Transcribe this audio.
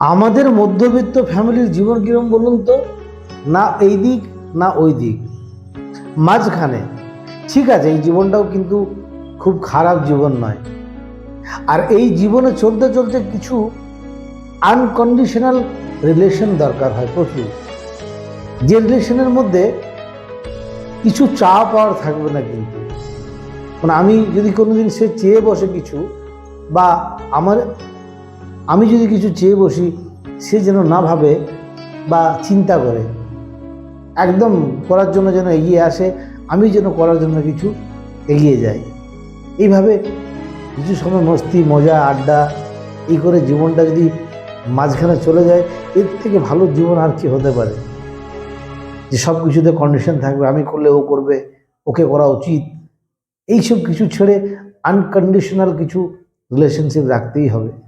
আমাদের মধ্যবিত্ত ফ্যামিলির জীবন কিরম বলুন তো? না এই দিক, না ওই দিক। মাঝখানে। ঠিক আছে, এই জীবনটাও কিন্তু খুব খারাপ জীবন নয়। আর এই জীবনে চলতে চলতে কিছু আনকন্ডিশনাল রিলেশন দরকার হয় প্রচুর। যে রিলেশনের মধ্যে কিছু চা পাওয়ার থাকবে না কিন্তু। মানে আমি যদি কোনোদিন সে চেয়ে বসে কিছু বা আমার আমি যদি কিছু চেয়ে বসি, সে যেন না ভাবে বা চিন্তা করে। একদম করার জন্য যেন এগিয়ে আসে, আমি যেন করার জন্য কিছু এগিয়ে যাই। এইভাবে কিছু সময় মস্তি, মজা, আড্ডা, এই করে জীবনটা যদি মাঝখানে চলে যায়, এর থেকে ভালো জীবন আর কি হতে পারে? যে সব কিছুতে কন্ডিশন থাকবে, আমি করলে ও করবে, ওকে করা উচিত। এইসব কিছু ছেড়ে আনকন্ডিশনাল কিছু রিলেশনশিপ রাখতেই হবে।